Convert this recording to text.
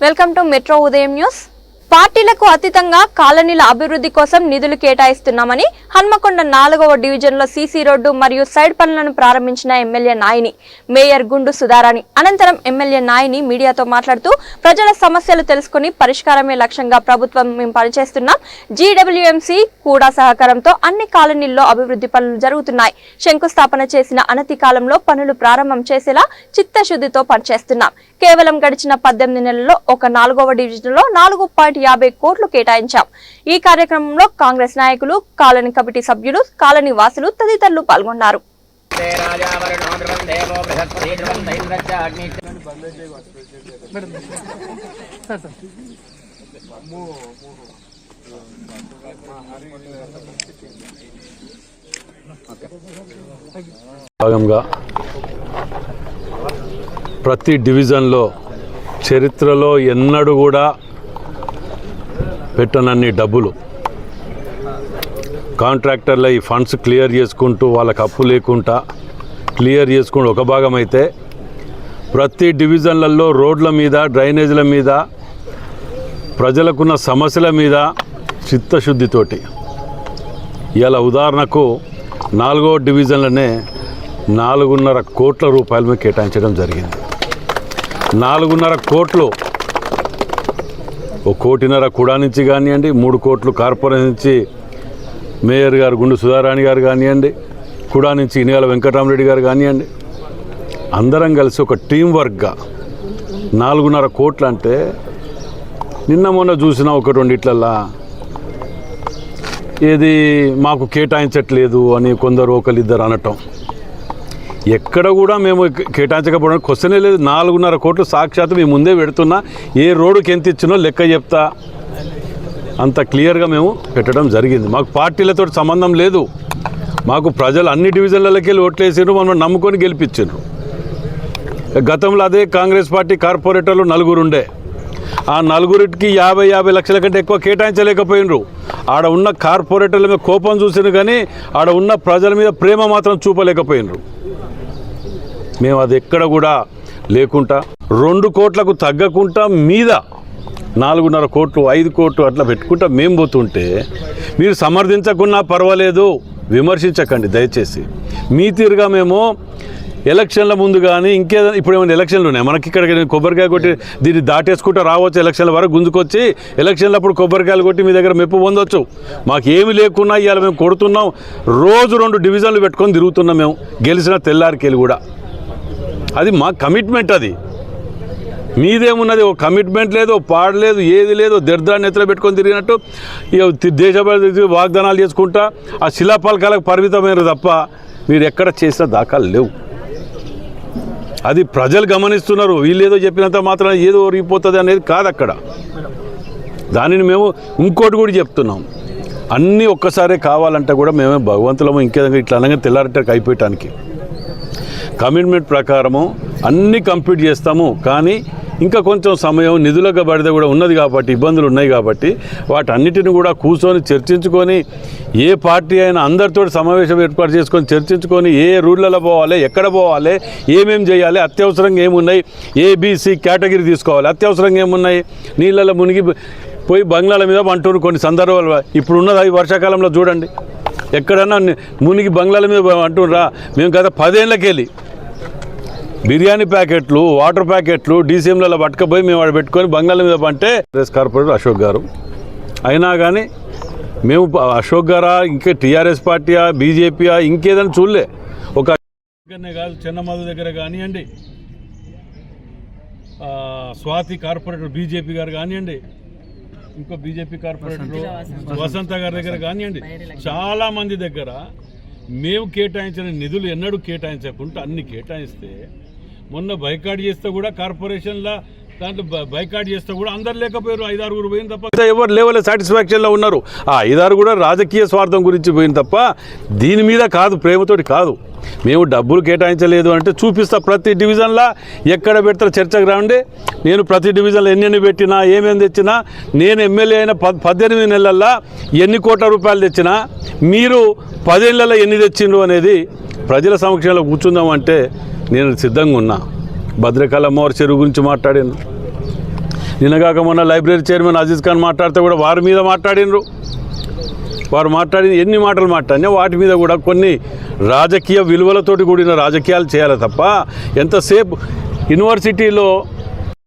Welcome to metro ఉదయం news పార్టీలకు అతీతంగా కాలనీల అభివృద్ధి కోసం నిధులు కేటాయిస్తున్నామని హన్మకొండ నాలుగవ డివిజన్లో సీసీ రోడ్డు మరియు సైడ్ పనులను ప్రారంభించిన ఎమ్మెల్యే నాయిని మేయర్ గుండు సుధారాణి. అనంతరం ఎమ్మెల్యే నాయిని మీడియాతో మాట్లాడుతూ ప్రజల సమస్యలు తెలుసుకుని పరిష్కారమే లక్ష్యంగా ప్రభుత్వం మేము పనిచేస్తున్నాం. జీడబ్ల్యూఎంసీ కూడా సహకారంతో అన్ని కాలనీల్లో అభివృద్ధి పనులు జరుగుతున్నాయి. శంకుస్థాపన చేసిన అనతి కాలంలో పనులు ప్రారంభం చేసేలా చిత్తశుద్ధితో పనిచేస్తున్నాం. కేవలం గడిచిన పద్దెనిమిది నెలల్లో ఒక నాలుగవ డివిజన్లో నాలుగు పాయింట్ యాభై కోట్లు కేటాయించాం. ఈ కార్యక్రమంలో కాంగ్రెస్ నాయకులు కాలనీ కమిటీ సభ్యులు కాలనీ వాసులు తదితరులు పాల్గొన్నారు. భాగంగా ప్రతి డివిజన్లో చరిత్రలో ఎన్నడూ కూడా పెట్టనన్ని డబ్బులు. కాంట్రాక్టర్ల ఈ ఫండ్స్ క్లియర్ చేసుకుంటూ వాళ్ళకి అప్పు లేకుండా క్లియర్ చేసుకుంటూ ఒక భాగం అయితే ప్రతి డివిజన్లలో రోడ్ల మీద డ్రైనేజీల మీద ప్రజలకున్న సమస్యల మీద చిత్తశుద్ధితోటి. ఇలా ఉదాహరణకు నాలుగో డివిజన్లనే నాలుగున్నర కోట్ల రూపాయలు కేటాయించడం జరిగింది. నాలుగున్నర కోట్లు ఓ కోటిన్నర కూడా నుంచి కానివ్వండి మూడు కోట్లు కార్పొరేషన్ నుంచి మేయర్ గారు గుండు సుధారాణి గారు కానివ్వండి కూడా నుంచి ఇనియాల వెంకటరామరెడ్డి గారు కానివ్వండి అందరం కలిసి ఒక టీం వర్క్గా నాలుగున్నర కోట్లు అంటే నిన్న మొన్న చూసిన ఒక రెండిట్లల్లా ఏది మాకు కేటాయించట్లేదు అని కొందరు ఒకరిద్దరు అనటం. ఎక్కడ కూడా మేము కేటాయించకపోవడం క్వశ్చనే లేదు. నాలుగున్నర కోట్లు సాక్షాత్ మేము ముందే పెడుతున్నా. ఏ రోడ్డుకి ఎంత ఇచ్చినో లెక్క చెప్తా. అంత క్లియర్గా మేము పెట్టడం జరిగింది. మాకు పార్టీలతో సంబంధం లేదు. మాకు ప్రజలు అన్ని డివిజన్లకి వెళ్ళి ఓట్లేసారు మనం నమ్ముకొని గెలిపించారు గతంలో అదే కాంగ్రెస్ పార్టీ కార్పొరేటర్లు నలుగురు ఉండే ఆ నలుగురికి యాభై యాభై లక్షల కంటే ఎక్కువ కేటాయించలేకపోయినరు ఆడ ఉన్న కార్పొరేటర్ల మీద కోపం చూసిన కానీ ఆడ ఉన్న ప్రజల మీద ప్రేమ మాత్రం చూపలేకపోయినరు మేము అది ఎక్కడ కూడా లేకుండా రెండు కోట్లకు తగ్గకుండా మీద నాలుగున్నర కోట్లు ఐదు కోట్లు అట్లా పెట్టుకుంటా మేము పోతుంటే మీరు సమర్థించకున్నా పర్వాలేదు విమర్శించకండి దయచేసి. మీ తీరుగా మేము ఎలక్షన్ల ముందు కానీ ఇంకేదైనా ఇప్పుడు ఏమైనా ఎలక్షన్లు ఉన్నాయి? మనకి ఇక్కడ కొబ్బరికాయ కొట్టి దీన్ని దాటేసుకుంటూ రావచ్చు ఎలక్షన్ల వరకు గుంజుకొచ్చి ఎలక్షన్లప్పుడు కొబ్బరికాయలు కొట్టి మీ దగ్గర మెప్పు పొందొచ్చు. మాకు ఏమి లేకున్నా ఇవాళ మేము కొడుతున్నాం. రోజు రెండు డివిజన్లు పెట్టుకొని తిరుగుతున్నాం మేము. గెలిచిన తెల్లారికెళ్ళి కూడా. అది మా కమిట్మెంట్ అది. మీదేమున్నది ఓ కమిట్మెంట్ లేదు ఓ పాడలేదు ఏది లేదు దరిద్రాన్ని ఎత్తులో పెట్టుకొని తిరిగినట్టు ఇక దేశ వాగ్దానాలు చేసుకుంటా ఆ శిలాపలకాలకు పరిమితమైన తప్ప మీరు ఎక్కడ చేసిన దాఖలు లేవు. అది ప్రజలు గమనిస్తున్నారు వీళ్ళేదో చెప్పినంత మాత్రం ఏదో ఒరిగిపోతుంది అనేది కాదు అక్కడ. దానిని మేము ఇంకోటి కూడా చెప్తున్నాం. అన్నీ ఒక్కసారే కావాలంటే కూడా మేమే భగవంతులము ఇంకేదంగా ఇట్లా అనగా తెల్లారటకు అయిపోయటానికి. కమిట్మెంట్ ప్రకారము అన్నీ కంప్లీట్ చేస్తాము. కానీ ఇంకా కొంచెం సమయం నిధులకు బడిద కూడా ఉన్నది కాబట్టి ఇబ్బందులు ఉన్నాయి కాబట్టి వాటన్నిటిని కూడా కూర్చొని చర్చించుకొని ఏ పార్టీ అయినా అందరితో సమావేశం ఏర్పాటు చేసుకొని చర్చించుకొని ఏ రూట్లలో పోవాలి ఎక్కడ పోవాలి ఏమేం చేయాలి అత్యవసరంగా ఏమున్నాయి ఏబీసీ కేటగిరీ తీసుకోవాలి అత్యవసరంగా ఏమున్నాయి నీళ్ళలో మునిగి పోయి బంగ్లాల మీద అంటున్నారు కొన్ని సందర్భాలు. ఇప్పుడు ఉన్నది వర్షాకాలంలో చూడండి. ఎక్కడన్నా మునిగి బంగ్లాల మీద అంటుండ్రా. మేము గత పదేళ్ళకెళ్ళి బిర్యానీ ప్యాకెట్లు వాటర్ ప్యాకెట్లు డీసీఎంలలో పట్టుకపోయి మేము వాడు పెట్టుకొని బంగాళ మీద పంటే కాంగ్రెస్ కార్పొరేటర్ అశోక్ గారు. అయినా కానీ మేము అశోక్ గారా ఇంకా టీఆర్ఎస్ పార్టీయా బీజేపీయా ఇంకేదైనా చూడలే. ఒక దగ్గరనే కాదు చెన్నమధు దగ్గర కానివ్వండి స్వాతి కార్పొరేటర్ బీజేపీ గారు కానివ్వండి ఇంకో బీజేపీ కార్పొరేటర్ వసంత గారి దగ్గర కానివ్వండి. చాలా మంది దగ్గర మేము కేటాయించిన నిధులు ఎన్నడూ కేటాయించకుండా అన్ని కేటాయిస్తే మొన్న బైకాట్ చేస్తే కూడా కార్పొరేషన్ల దాంట్లో బైకాట్ చేస్తే కూడా అందరు లేకపోయారు ఐదారుగురు పోయిన తప్ప. ఎవరు లేవలే సాటిస్ఫాక్షన్లో ఉన్నారు. ఆ ఐదారు కూడా రాజకీయ స్వార్థం గురించి పోయింది తప్ప దీని మీద కాదు ప్రేమతోటి కాదు. మేము డబ్బులు కేటాయించలేదు అంటే చూపిస్తా ప్రతి డివిజన్లో ఎక్కడ పెడతారు చర్చకు రాండి. నేను ప్రతి డివిజన్లో ఎన్ని ఎన్ని పెట్టినా ఏమేమి తెచ్చినా నేను ఎమ్మెల్యే అయిన పద్ పద్దెనిమిది నెలల్లో ఎన్ని కోట్ల రూపాయలు తెచ్చినా మీరు పదేళ్ళలో ఎన్ని తెచ్చిండ్రు అనేది ప్రజల సమక్షంలో కూర్చుందామంటే నేను సిద్ధంగా ఉన్నా. భద్రకాళ మోర్ చెరువు గురించి మాట్లాడిండ్రు. నిన్నగాక మొన్న లైబ్రరీ చైర్మన్ అజీజ్ ఖాన్ మాట్లాడితే కూడా వారి మీద మాట్లాడినరు వారు మాట్లాడిన ఎన్ని మాటలు మాట్లాడినా వాటి మీద కూడా కొన్ని రాజకీయ విలువలతోటి కూడిన రాజకీయాలు చేయాలి తప్ప ఎంతసేపు యూనివర్సిటీలో